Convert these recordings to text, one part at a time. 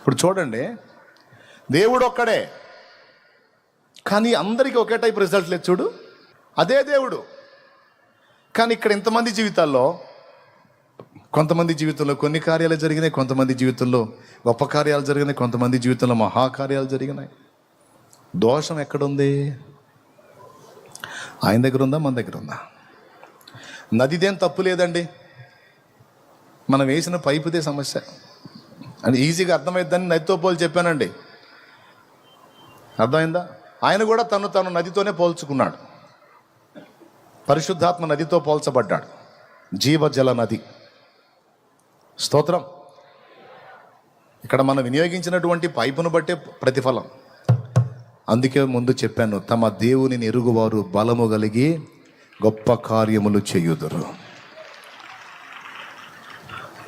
ఇప్పుడు చూడండి దేవుడు ఒక్కడే కానీ అందరికీ ఒకే టైప్ రిజల్ట్ లేదు చూడు. అదే దేవుడు. కానీ ఇక్కడ ఇంతమంది జీవితాల్లో కొంతమంది జీవితంలో కొన్ని కార్యాలు జరిగినాయి కొంతమంది జీవితంలో గొప్ప కార్యాలు జరిగినాయి కొంతమంది జీవితంలో మహాకార్యాలు జరిగినాయి. దోషం ఎక్కడుంది? ఆయన దగ్గర ఉందా? మన దగ్గర ఉందా? నదిదేం తప్పు లేదండి. మనం వేసిన పైపుదే సమస్య. అని ఈజీగా అర్థమైద్దని నదితో పోలి చెప్పానండి. అర్థమైందా? ఆయన కూడా తను తను నదితోనే పోల్చుకున్నాడు. పరిశుద్ధాత్మ నదితో పోల్చబడ్డాడు. జీవజల నది. స్తోత్రం. ఇక్కడ మనం వినియోగించినటువంటి పైపును బట్టే ప్రతిఫలం. అందుకే ముందు చెప్పాను తమ దేవునిని ఎరుగువారు బలము కలిగి గొప్ప కార్యములు చేయుదురు.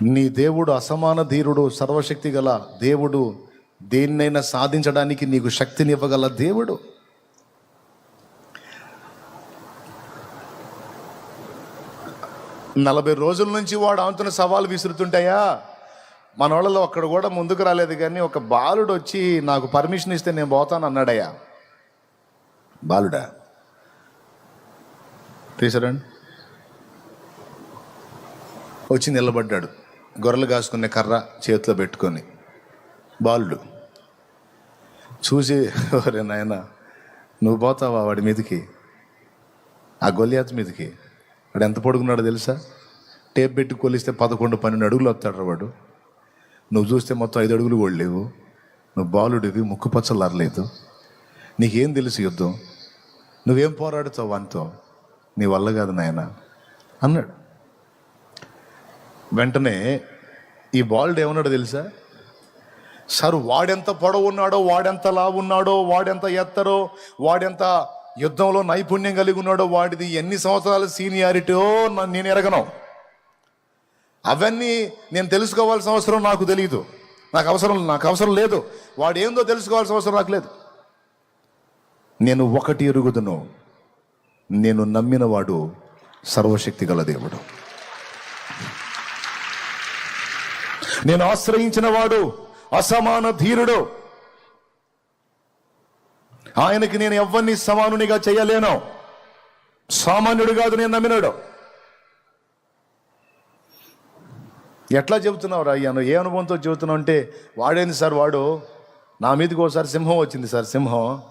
నీ దేవుడు అసమాన ధీరుడు సర్వశక్తి గల దేవుడు దేన్నైనా సాధించడానికి నీకు శక్తిని ఇవ్వగల దేవుడు. నలభై రోజుల నుంచి వాడు ఆంతున్న సవాలు విసురుతుంటాయా? మన వాళ్ళలో అక్కడ కూడా ముందుకు రాలేదు కానీ ఒక బాలుడు వచ్చి నాకు పర్మిషన్ ఇస్తే నేను పోతాను అన్నాడయ్యా. బాలుడా తీసారండి. వచ్చి నిలబడ్డాడు. గొర్రెలు కాసుకునే కర్ర చేతిలో పెట్టుకొని బాలుడు చూసి ఒరే నాయన నువ్వు పోతావా వాడి మీదకి? ఆ గొల్లియాత్ మీదకి? వాడు ఎంత పొడుగున్నాడో తెలుసా? టేప్ పెట్టి కొలిస్తే పదకొండు పన్నెండు అడుగులు వస్తాడు వాడు. నువ్వు చూస్తే మొత్తం ఐదు అడుగులు కూడా లేవు. నువ్వు బాలుడివి ముక్కు పచ్చలారలేదు నీకేం తెలుసు యుద్ధం? నువ్వేం పోరాడుతావు వానితో? నీ వల్ల కాదు నాయన అన్నాడు. వెంటనే ఈ బాల్డ్ ఏమన్నాడు తెలుసా? సార్ వాడెంత పొడవు ఉన్నాడో వాడెంత లావు ఉన్నాడో వాడెంత ఎత్తరో వాడెంత యుద్ధంలో నైపుణ్యం కలిగి ఉన్నాడో వాడిది ఎన్ని సంవత్సరాల సీనియారిటీయో నేను ఎరగను. అవన్నీ నేను తెలుసుకోవాల్సిన అవసరం నాకు తెలియదు నాకు అవసరం నాకు అవసరం లేదు. వాడు ఏందో తెలుసుకోవాల్సిన అవసరం నాకు లేదు. నేను ఒకటి ఎరుగుదును. నేను నమ్మిన వాడు సర్వశక్తి గల దేవుడు. నేను ఆశ్రయించిన వాడు అసమాన ధీరుడు. ఆయనకి నేను ఎవరిని సమానునిగా చేయలేను. సామాన్యుడు కాదు నేను నమ్మినాడు. ఎట్లా చెబుతున్నావు రా అయ్యాను ఏ అనుభవంతో చెబుతున్నావు అంటే వాడేంది సార్ వాడు? నా మీదకి ఒకసారి సింహం వచ్చింది సార్ సింహం.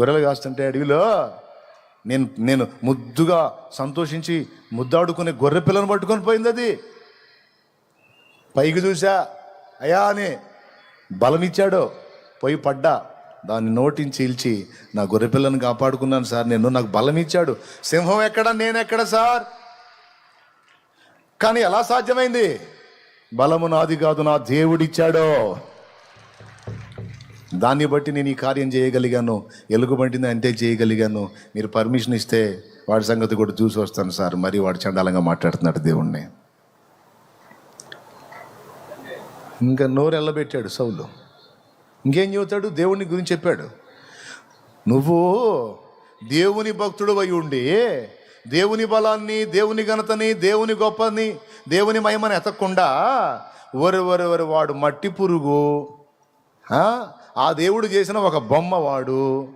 గొర్రెలు కాస్తుంటే అడవిలో నేను నేను ముద్దుగా సంతోషించి ముద్దాడుకునే గొర్రె పిల్లను పట్టుకొని పోయింది అది. పైకి చూసా అయా అని బలమిచ్చాడో పోయి పడ్డా. దాన్ని నోటించి చీల్చి నా గొర్రెపిల్లను కాపాడుకున్నాను సార్ నేను నాకు బలం ఇచ్చాడు సింహం ఎక్కడ నేను ఎక్కడ సార్? కానీ ఎలా సాధ్యమైంది? బలము నాది కాదు నా దేవుడిచ్చాడో. దాన్ని బట్టి నేను ఈ కార్యం చేయగలిగాను ఎలుగుబంటిని అంతే చేయగలిగాను. మీరు పర్మిషన్ ఇస్తే వాడి సంగతి కూడా చూసి వస్తాను సార్. మరి వాడు చండాలంగా మాట్లాడుతున్నాడు దేవుణ్ణి. ఇంకా నోరు ఎల్లబెట్టాడు సౌలు. ఇంకేం చెబుతాడు? దేవుని గురించి చెప్పాడు. నువ్వు దేవుని భక్తుడు అయి ఉండి దేవుని బలాన్ని దేవుని ఘనతని దేవుని గొప్పని దేవుని మహిమని ఎతకుండా వరి వరి వరి వాడు మట్టి పురుగు ఆ? ఆ దేవుడు చేసిన ఒక బొమ్మ వాడు.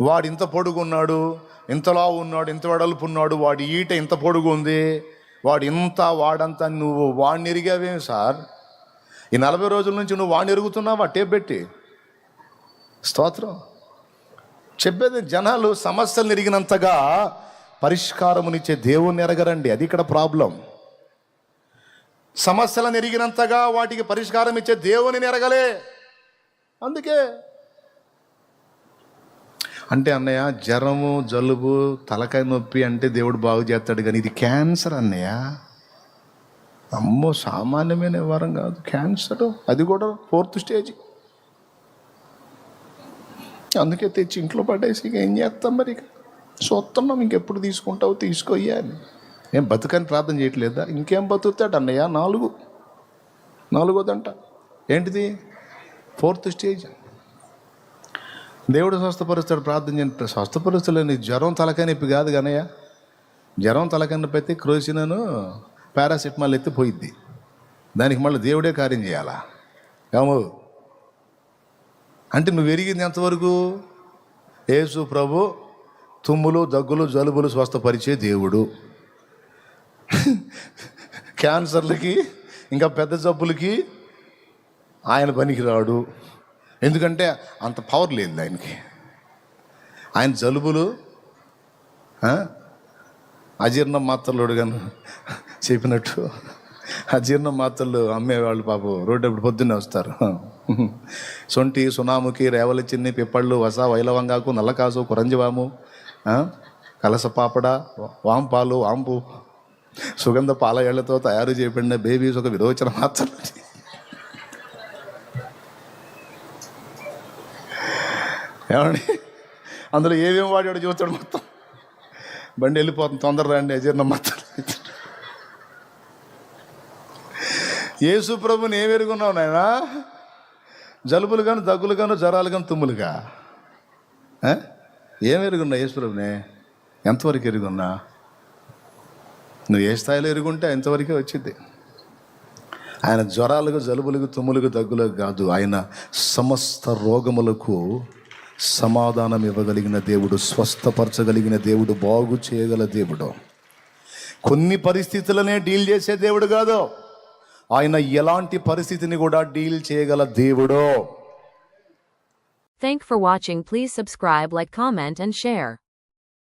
వాడు ఇంత పొడుగున్నాడు ఇంతలా ఉన్నాడు ఇంత వెడల్పు ఉన్నాడు వాడి ఈట ఇంత పొడుగు ఉంది. వాడు ఇంత వాడంతా నువ్వు వాడిని ఎరిగావేమి సార్? ఈ నలభై రోజుల నుంచి నువ్వు వాడిని ఎరుగుతున్నావా టేప్ పెట్టి? స్తోత్రం. చెప్పేది జనాలు సమస్యలు ఎరిగినంతగా పరిష్కారమునిచ్చే దేవుణ్ణి ఎరగరండి. అది ఇక్కడ ప్రాబ్లం. సమస్యలను ఎరిగినంతగా వాటికి పరిష్కారం ఇచ్చే దేవుని ఎరగలే. అందుకే అంటే అన్నయ్య జ్వరము జలుబు తలకాయ నొప్పి అంటే దేవుడు బాగు చేస్తాడు కానీ ఇది క్యాన్సర్ అన్నయ్య. అమ్మో సామాన్యమైన వరం కాదు. క్యాన్సర్ అది కూడా ఫోర్త్ స్టేజ్. అందుకే తెచ్చి ఇంట్లో పడేసి ఇక ఏం చేస్తాం మరి ఇక? చూస్తున్నాం ఇంకెప్పుడు తీసుకుంటావు తీసుకోయ్యా అని. ఏం బతుకని ప్రార్థన చేయట్లేదా? ఇంకేం బతుకుతాడు అన్నయ్య? నాలుగు. నాలుగోదంట. ఏంటిది? Fourth stage. దేవుడు స్వస్థపరుస్తాడు ప్రార్థన చేయండి స్వస్థపరుస్తలేని జ్వరం తలకనిప్పి కాదు కనయ్య జ్వరం తలకని నొప్పి అయితే క్రోసినను పారాసిటమాల్ ఎత్తి పోయిద్ది. దానికి మళ్ళీ దేవుడే కార్యం చేయాలా? ఏమో అంటే నువ్వు ఎరిగింది ఎంతవరకు? యేసు ప్రభు తుమ్ములు దగ్గులు జలుబులు స్వస్థపరిచే దేవుడు. క్యాన్సర్లకి ఇంకా పెద్ద జబ్బులకి ఆయన పనికి రాడు ఎందుకంటే అంత పవర్ లేదు ఆయనకి. ఆయన జలుబులు అజీర్ణం అజీర్ణ మాత్రలు గాను చెప్పినట్టు. అజీర్ణ మాత్రలు అమ్మేవాళ్ళు పాపం రోడ్డు అప్పుడు పొద్దున్నే వస్తారు. సొంటి సునాముకి రేవల చిన్ని పిప్పళ్ళు వస వైలవంగాకు నల్లకాసు కురంజివాము కలస పాపడ వాంపాలు వాంపు సుగంధ పాల ఏళ్ళతో తయారు చేయబడిన బేబీస్ ఒక విరోచన మాత్రం ఏమండి? అందులో ఏమేమి వాడాడు చూస్తాడు మొత్తం. బండి వెళ్ళిపోతుంది తొందరగా రండి అజీర్ణం మొత్తం. యేసు ప్రభుని ఏం ఎరుగున్నావు నాయనా? జలుబులు కాను దగ్గులు కాను జ్వరాలు కానీ తుమ్ములుగా? ఏమి ఏం ఎరుగున్నా యేసు ప్రభునే? ఎంతవరకు ఎరుగున్నా? నువ్వు ఏ స్థాయిలో ఎరుగుంటే ఎంతవరకే వచ్చింది. ఆయన జ్వరాలకు జలుబులకు తుమ్ములకు దగ్గులకు కాదు. ఆయన సమస్త రోగములకు సమాధానం ఇవ్వగలిగిన దేవుడు స్వస్థపరచగలిగిన దేవుడు బాగు చేయగల దేవుడు. కొన్ని పరిస్థితులనే డీల్ చేసే దేవుడు కాదు. ఆయన ఎలాంటి పరిస్థితిని కూడా డీల్ చేయగల దేవుడు. Thank for watching please subscribe like comment and share